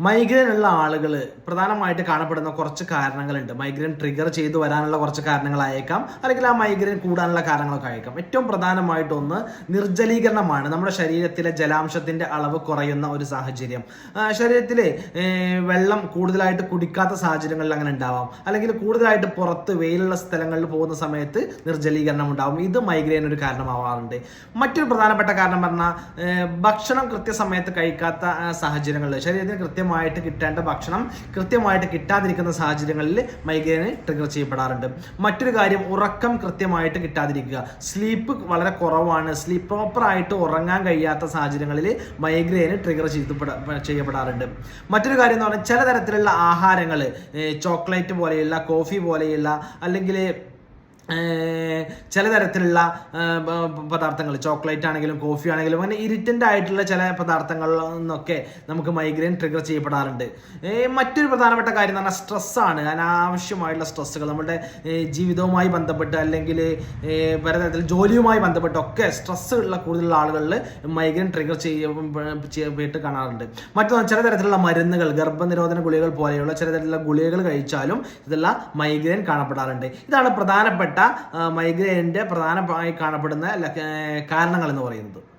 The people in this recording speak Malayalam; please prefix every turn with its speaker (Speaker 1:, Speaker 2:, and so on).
Speaker 1: മൈഗ്രെയിൻ ഉള്ള ആളുകൾ പ്രധാനമായിട്ട് കാണപ്പെടുന്ന കുറച്ച് കാരണങ്ങളുണ്ട്. മൈഗ്രെയിൻ ട്രിഗർ ചെയ്തു വരാനുള്ള കുറച്ച് കാരണങ്ങളായേക്കാം. അല്ലെങ്കിൽ ആ മൈഗ്രെയിൻ കൂടാനുള്ള കാരണങ്ങളൊക്കെ ആയേക്കാം. ഏറ്റവും പ്രധാനമായിട്ടൊന്ന് നിർജലീകരണമാണ്. നമ്മുടെ ശരീരത്തിലെ ജലാംശത്തിന്റെ അളവ് കുറയുന്ന ഒരു സാഹചര്യം. ശരീരത്തിലെ വെള്ളം കൂടുതലായിട്ട് കുടിക്കാത്ത സാഹചര്യങ്ങളിൽ അങ്ങനെ ഉണ്ടാവാം. അല്ലെങ്കിൽ കൂടുതലായിട്ട് പുറത്ത് വെയിലുള്ള സ്ഥലങ്ങളിൽ പോകുന്ന സമയത്ത് നിർജലീകരണം ഉണ്ടാവും. ഇത് മൈഗ്രെയിൻ ഒരു കാരണമാവാറുണ്ട്. മറ്റൊരു പ്രധാനപ്പെട്ട കാരണം പറഞ്ഞാൽ ഭക്ഷണം കൃത്യസമയത്ത് കഴിക്കാത്ത സാഹചര്യങ്ങളിൽ ശരീരത്തിന് കൃത്യമായിട്ട് കിട്ടേണ്ട ഭക്ഷണം കൃത്യമായിട്ട് കിട്ടാതിരിക്കുന്ന സാഹചര്യങ്ങളിൽ മൈഗ്രെയിന് ട്രിഗർ ചെയ്യപ്പെടാറുണ്ട്. മറ്റൊരു കാര്യം ഉറക്കം കൃത്യമായിട്ട് കിട്ടാതിരിക്കുക. സ്ലീപ്പ് വളരെ കുറവാണ്. സ്ലീപ്പ് പ്രോപ്പറായിട്ട് ഉറങ്ങാൻ കഴിയാത്ത സാഹചര്യങ്ങളിൽ മൈഗ്രെയിന് ട്രിഗർ ചെയ്യപ്പെട ചെയ്യപ്പെടാറുണ്ട്. മറ്റൊരു കാര്യം എന്ന് പറഞ്ഞാൽ ചില തരത്തിലുള്ള ആഹാരങ്ങൾ ചോക്ലേറ്റ് പോലെയുള്ള കോഫി പോലെയുള്ള അല്ലെങ്കിൽ ചില തരത്തിലുള്ള പദാർത്ഥങ്ങൾ ചോക്ലേറ്റ് ആണെങ്കിലും കോഫി ആണെങ്കിലും അങ്ങനെ ഇറിറ്റന്റ് ആയിട്ടുള്ള ചില പദാർത്ഥങ്ങളിൽ നിന്നൊക്കെ നമുക്ക് മൈഗ്രെയിൻ ട്രിഗർ ചെയ്യപ്പെടാറുണ്ട്. മറ്റൊരു പ്രധാനപ്പെട്ട കാര്യം എന്ന് പറഞ്ഞാൽ സ്ട്രെസ്സാണ് അനാവശ്യമായിട്ടുള്ള സ്ട്രെസ്സുകൾ നമ്മുടെ ജീവിതവുമായി ബന്ധപ്പെട്ട് അല്ലെങ്കിൽ പലതരത്തിൽ തരത്തിൽ ജോലിയുമായി ബന്ധപ്പെട്ടൊക്കെ സ്ട്രെസ് ഉള്ള കൂടുതലുള്ള ആളുകളിൽ മൈഗ്രെയിൻ ട്രിഗർ ചെയ്യപ്പെട്ട് കാണാറുണ്ട്. മറ്റൊന്ന് ചില തരത്തിലുള്ള മരുന്നുകൾ ഗർഭനിരോധന ഗുളികകൾ പോലെയുള്ള ചില തരത്തിലുള്ള ഗുളികകൾ കഴിച്ചാലും ഇതെല്ലാം മൈഗ്രെയിൻ കാണപ്പെടാറുണ്ട്. ഇതാണ് പ്രധാനപ്പെട്ട മൈഗ്രെയിന്റെ പ്രധാനമായി കാണപ്പെടുന്ന കാരണങ്ങൾ എന്ന് പറയുന്നത്.